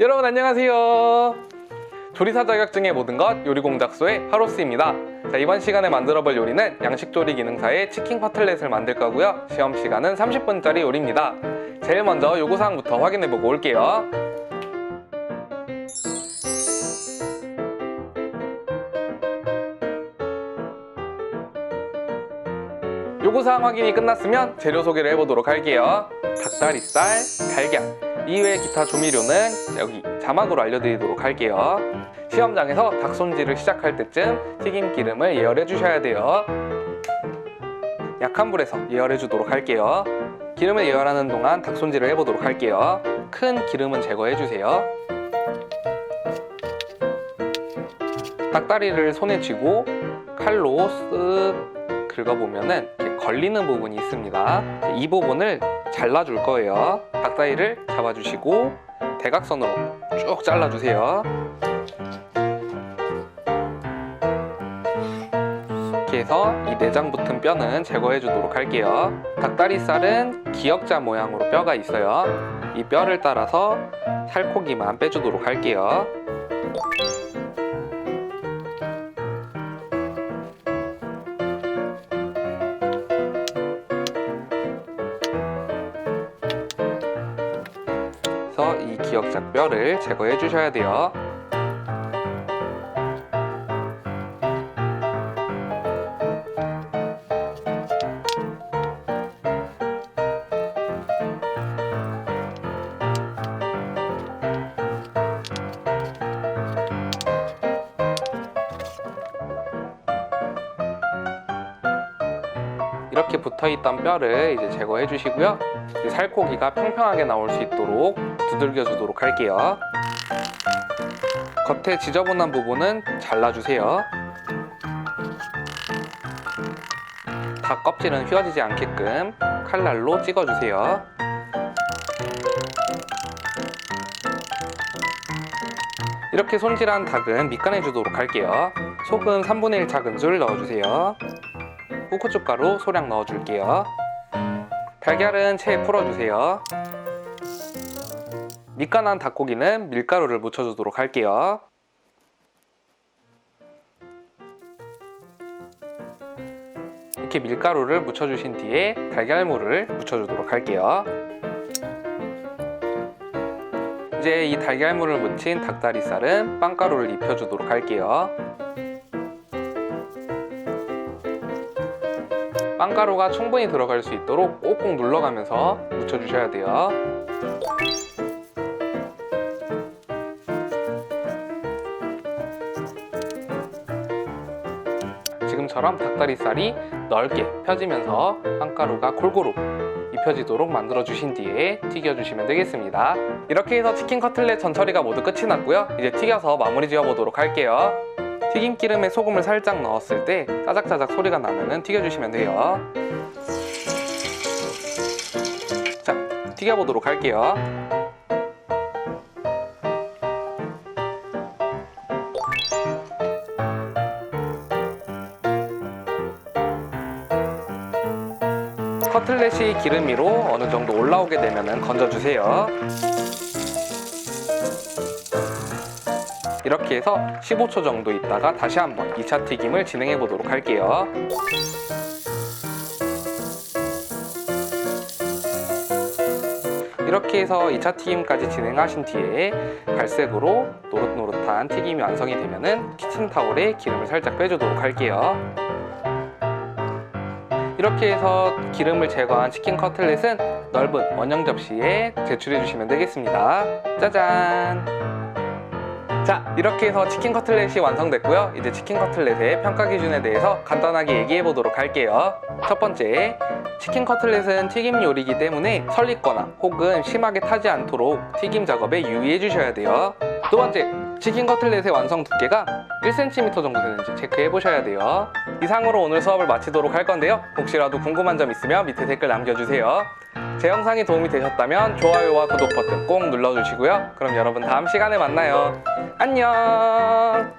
여러분 안녕하세요. 조리사 자격증의 모든 것 요리공작소의 하로스입니다. 자, 이번 시간에 만들어 볼 요리는 양식조리 기능사의 치킨 커틀렛을 만들 거고요. 시험 시간은 30분짜리 요리입니다. 제일 먼저 요구사항부터 확인해 보고 올게요. 요구사항 확인이 끝났으면 재료 소개를 해보도록 할게요. 닭다리살, 달걀, 이외의 기타 조미료는 여기 자막으로 알려드리도록 할게요. 시험장에서 닭 손질을 시작할 때쯤 튀김 기름을 예열해 주셔야 돼요. 약한 불에서 예열해 주도록 할게요. 기름을 예열하는 동안 닭 손질을 해보도록 할게요. 큰 기름은 제거해 주세요. 닭다리를 손에 쥐고 칼로 쓱 긁어보면은 이렇게 걸리는 부분이 있습니다. 이 부분을 잘라줄 거예요. 닭다리를 잡아주시고 대각선으로 쭉 잘라주세요. 이렇게 해서 이 내장 붙은 뼈는 제거해 주도록 할게요. 닭다리살은 기역자 모양으로 뼈가 있어요. 이 뼈를 따라서 살코기만 빼주도록 할게요. 그래서 이 기역자 뼈를 제거해 주셔야 돼요. 이렇게 붙어있던 뼈를 이제 제거해 주시고요. 살코기가 평평하게 나올 수 있도록 두들겨 주도록 할게요. 겉에 지저분한 부분은 잘라주세요. 닭 껍질은 휘어지지 않게끔 칼날로 찍어주세요. 이렇게 손질한 닭은 밑간해 주도록 할게요. 소금 3분의 1 작은술 넣어주세요. 후쿠춧가루 소량 넣어줄게요. 달걀은 체에 풀어주세요. 밑간한 닭고기는 밀가루를 묻혀주도록 할게요. 이렇게 밀가루를 묻혀주신 뒤에 달걀물을 묻혀주도록 할게요. 이제 이 달걀물을 묻힌 닭다리살은 빵가루를 입혀주도록 할게요. 빵가루가 충분히 들어갈 수 있도록 꼭꼭 눌러가면서 묻혀주셔야 돼요. 지금처럼 닭다리살이 넓게 펴지면서 빵가루가 골고루 입혀지도록 만들어 주신 뒤에 튀겨 주시면 되겠습니다. 이렇게 해서 치킨 커틀렛 전처리가 모두 끝이 났고요. 이제 튀겨서 마무리 지어 보도록 할게요. 튀김기름에 소금을 살짝 넣었을 때 짜작짜작 소리가 나면은 튀겨주시면 돼요. 자, 튀겨보도록 할게요. 커틀렛이 기름 위로 어느 정도 올라오게 되면은 건져주세요. 이렇게 해서 15초 정도 있다가 다시 한번 2차 튀김을 진행해 보도록 할게요. 이렇게 해서 2차 튀김까지 진행하신 뒤에 갈색으로 노릇노릇한 튀김이 완성이 되면은 키친타올에 기름을 살짝 빼주도록 할게요. 이렇게 해서 기름을 제거한 치킨 커틀렛은 넓은 원형 접시에 제출해 주시면 되겠습니다. 짜잔! 자, 이렇게 해서 치킨 커틀렛이 완성됐고요. 이제 치킨 커틀렛의 평가 기준에 대해서 간단하게 얘기해 보도록 할게요. 첫 번째, 치킨 커틀렛은 튀김 요리이기 때문에 설리거나 혹은 심하게 타지 않도록 튀김 작업에 유의해 주셔야 돼요. 두 번째, 치킨 커틀렛의 완성 두께가 1cm 정도 되는지 체크해 보셔야 돼요. 이상으로 오늘 수업을 마치도록 할 건데요. 혹시라도 궁금한 점 있으면 밑에 댓글 남겨주세요. 제 영상이 도움이 되셨다면 좋아요와 구독 버튼 꼭 눌러주시고요. 그럼 여러분 다음 시간에 만나요. 안녕!